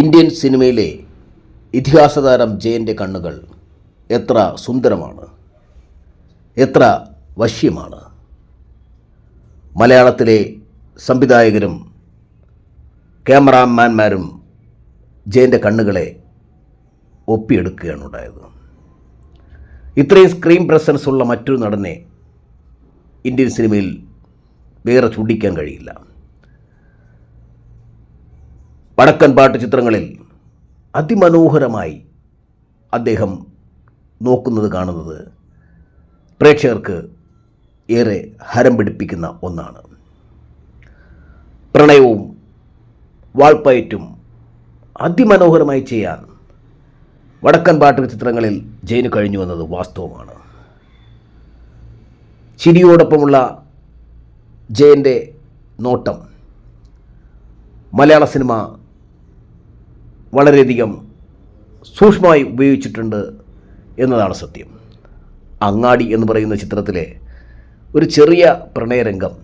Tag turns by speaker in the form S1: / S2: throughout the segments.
S1: Indian സിനിമയിലെ ഇതിഹാസ താരം ജയന്റെ കണ്ണുകൾ എത്ര സുന്ദരമാണ് എത്ര വശ്യമാണ്. മലയാളത്തിലെ സംവിധായകരും ക്യാമറാമാൻമാരും ജയന്റെ കണ്ണുകളെ ഒപ്പിയെടുക്കുകയാണ് ഉണ്ടായത് ഇത്രയും സ്ക്രീൻ പ്രസൻസ് ഉള്ള മറ്റൊരു നടനെ ഇന്ത്യൻ സിനിമയിൽ വേറെ ചൂണ്ടിക്കാൻ കഴിയില്ല. വടക്കൻ പാട്ട് ചിത്രങ്ങളിൽ അതിമനോഹരമായി അദ്ദേഹം നോക്കുന്നത് കാണുന്നത് പ്രേക്ഷകർക്ക് ഏറെ ഹരം പിടിപ്പിക്കുന്ന ഒന്നാണ്. പ്രണയവും വാൾപ്പയറ്റും അതിമനോഹരമായി ചെയ്യാൻ വടക്കൻ പാട്ട് ചിത്രങ്ങളിൽ ജയിന് കഴിഞ്ഞു എന്നത് വാസ്തവമാണ്. ചിരിയോടൊപ്പമുള്ള ജയന്റെ നോട്ടം മലയാള സിനിമ വളരെയധികം സൂക്ഷ്മമായി ഉപയോഗിച്ചിട്ടുണ്ട് എന്നതാണ് സത്യം. അങ്ങാടി എന്ന് പറയുന്ന ചിത്രത്തിലെ ഒരു ചെറിയ പ്രണയരംഗം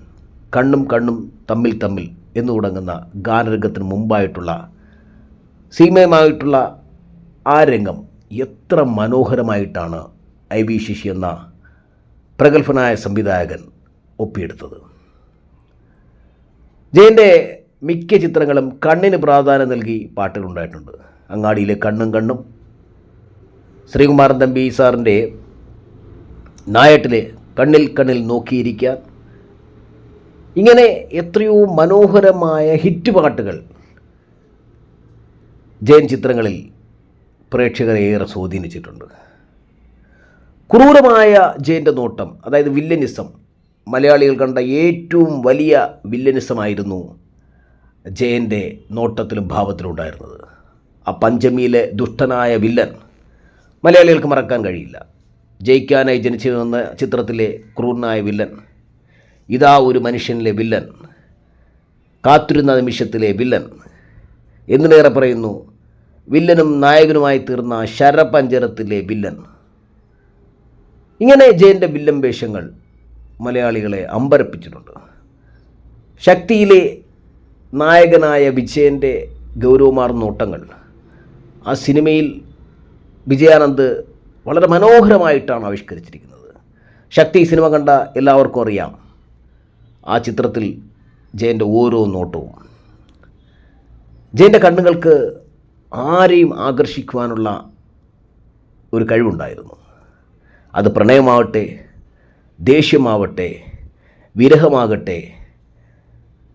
S1: കണ്ണും കണ്ണും തമ്മിൽ തമ്മിൽ എന്ന് തുടങ്ങുന്ന ഗാനരംഗത്തിന് മുമ്പായിട്ടുള്ള സീമയമായിട്ടുള്ള ആ രംഗം എത്ര മനോഹരമായിട്ടാണ് ഐ വി ശശി എന്ന പ്രഗത്ഭനായ സംവിധായകൻ ഒപ്പിയെടുത്തത്. ജയന്റെ മിക്ക ചിത്രങ്ങളും കണ്ണിന് പ്രാധാന്യം നൽകി പാട്ടുകളുണ്ടായിട്ടുണ്ട്. അങ്ങാടിയിലെ കണ്ണും കണ്ണും. ശ്രീകുമാരൻ തമ്പി സാറിന്റെ നായട്ടിലെ കണ്ണിൽ കണ്ണിൽ നോക്കിയിരിക്കാൻ ഇങ്ങനെ എത്രയോ മനോഹരമായ ഹിറ്റ് പാട്ടുകൾ ജയൻ ചിത്രങ്ങളിൽ പ്രേക്ഷകരെ ഏറെ സ്വാധീനിച്ചിട്ടുണ്ട്. ക്രൂരമായ ജയന്റെ നോട്ടം അതായത് വില്ലനിസം മലയാളികൾ കണ്ട ഏറ്റവും വലിയ വില്ലനിസമായിരുന്നു ജയന്റെ നോട്ടത്തിലും ഭാവത്തിലും ഉണ്ടായിരുന്നത്. ആ പഞ്ചമിയിലെ ദുഷ്ടനായ വില്ലൻ മലയാളികൾക്ക് മറക്കാൻ കഴിയില്ല. ജയിക്കാനായി ജനിച്ചു വന്ന ചിത്രത്തിലെ ക്രൂരനായ വില്ലൻ ഇതാ ഒരു മനുഷ്യനിലെ വില്ലൻ കാത്തിരുന്ന നിമിഷത്തിലെ വില്ലൻ എന്നിലേറെ പറയുന്നു വില്ലനും നായകനുമായി തീർന്ന ശരപഞ്ചരത്തിലെ വില്ലൻ. ഇങ്ങനെ ജയന്റെ വില്ലൻ വേഷങ്ങൾ മലയാളികളെ അമ്പരപ്പിച്ചിട്ടുണ്ട്. ശക്തിയിലെ നായകനായ വിജയന്റെ ഗൗരവമാർന്ന നോട്ടങ്ങൾ. ആ സിനിമയിൽ വിജയാനന്ദ് വളരെ മനോഹരമായിട്ടാണ് ആവിഷ്കരിച്ചിരിക്കുന്നത്. ശക്തി സിനിമ കണ്ട എല്ലാവർക്കും അറിയാം. ആ ചിത്രത്തിൽ ജയന്റെ ഓരോ നോട്ടവും. ജയന്റെ കണ്ണുകൾക്ക് ആരെയും ആകർഷിക്കുവാനുള്ള ഒരു കഴിവുണ്ടായിരുന്നു. അത് പ്രണയമാവട്ടെ ദേഷ്യമാവട്ടെ വിരഹമാകട്ടെ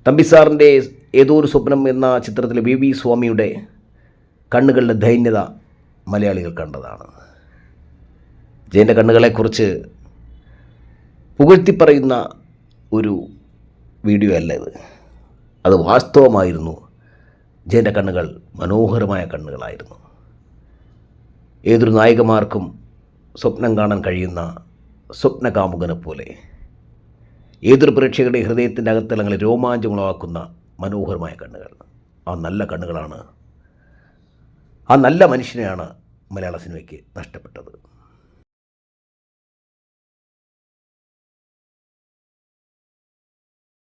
S1: തമ്പിസാറിന്റെ ഏതോ ഒരു സ്വപ്നം എന്ന ചിത്രത്തിലെ വി വി സ്വാമിയുടെ കണ്ണുകളുടെ ദൈന്യത മലയാളികൾ കണ്ടതാണ്. ജയന്റെ കണ്ണുകളെക്കുറിച്ച് പുകഴ്ത്തി പറയുന്ന ഒരു വീഡിയോ അല്ല ഇത്. അത് വാസ്തവമായിരുന്നു. ജയന്റെ കണ്ണുകൾ മനോഹരമായ കണ്ണുകളായിരുന്നു. ഏതൊരു നായികമാർക്കും സ്വപ്നം കാണാൻ കഴിയുന്ന സ്വപ്നകാമുകനെ പോലെ. ഏതൊരു പ്രേക്ഷകരുടെ ഹൃദയത്തിന്റെ അകത്തലങ്ങളെ രോമാഞ്ചമുളവാക്കുന്ന മനോഹരമായ കണ്ണുകൾ. ആ നല്ല കണ്ണുകളാണ് ആ നല്ല മനുഷ്യനെയാണ് മലയാള സിനിമയ്ക്ക് നഷ്ടപ്പെട്ടത്.